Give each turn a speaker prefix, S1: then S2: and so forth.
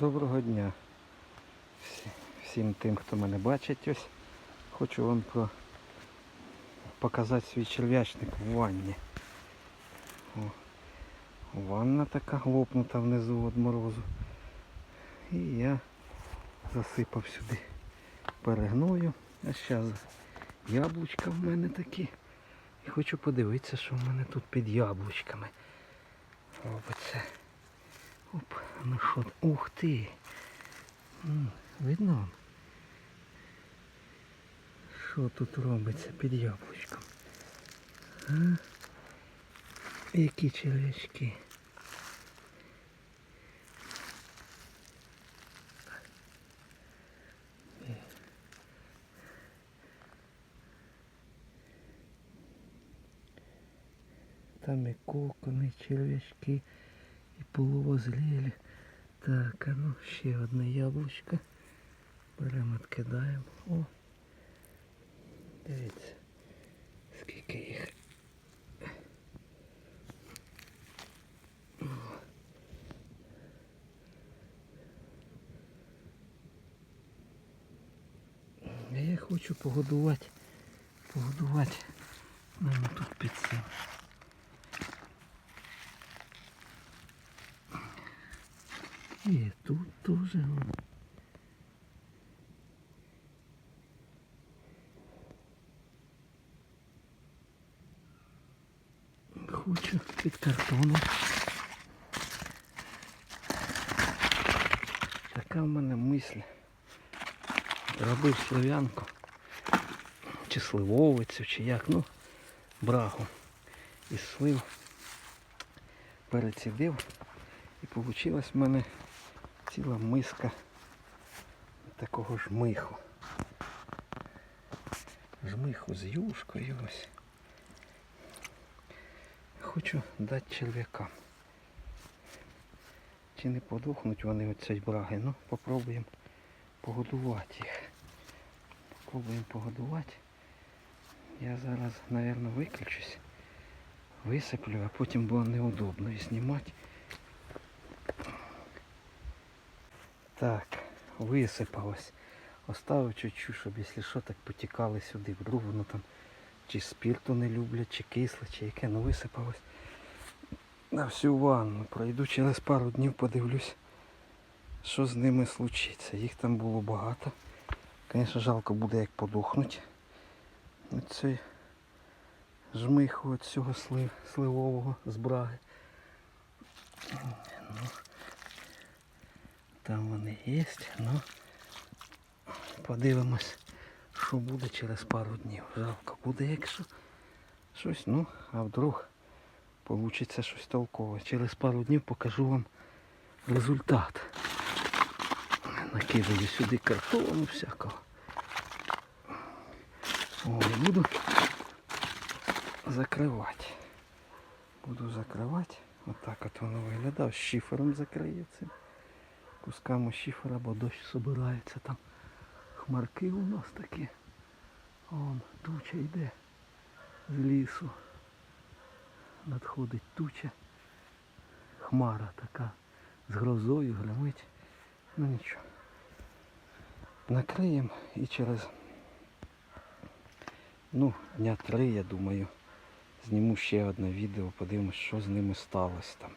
S1: Доброго дня всім тим, хто мене бачить ось. Хочу вам про... показати свій черв'ячник в ванні. О, ванна така лопнута внизу від морозу. І я засипав сюди перегною. А зараз яблучка в мене такі. І хочу подивитися, що в мене тут під яблучками робиться. Оп, ну що, ух ти. Видно? Що тут робиться під яблучком? А? Які червячки. Там і кокони, червячки, і полувозлілі. Так, а ну ще одне яблучко. Беремо, відкидаємо. О. Дивіться, скільки їх. Я хочу погодувати, погодувати мене тут під І тут теж. Хочу під картоном. Така в мене мисль. Робив слив'янку. Чи сливовицю, чи як, ну, брагу. Із слив перецідив. І вийшла в мене ціла миска такого жмиху. Жмиху з юшкою ось. Хочу дати черв'якам. Чи не подохнуть вони цієї браги? Ну, попробуємо погодувати їх. Попробуємо погодувати. Я зараз, мабуть, виключусь, висиплю, а потім буде неудобно і знімати. Так, висипалось. Оставив чуть-чуть, щоб якщо що, так потікали сюди. Вдруг воно там чи спирту не люблять, чи кисле, чи яке, ну висипалось. На всю ванну. Пройду через пару днів, подивлюсь, що з ними случиться. Їх там було багато. Звісно, жалко буде, як подохнуть. Оцей жмиху від цього слив, сливового з браги. Ну, там вони є, ну подивимось, що буде через пару днів. Жалко буде, якщо щось, ну, а вдруг вийде щось толкове. Через пару днів покажу вам результат. Накидаю сюди картону всякого. О, буду закривати. Буду закривати. Отак от воно виглядає. З шифером закриє цим кусками шифера, бо дощ собирається там. Хмарки у нас такі. Вон туча йде з лісу. Надходить туча. Хмара така з грозою гримить. Ну нічого. Накриємо і через ну, дня три, я думаю, зніму ще одне відео, подивимось, що з ними сталося там.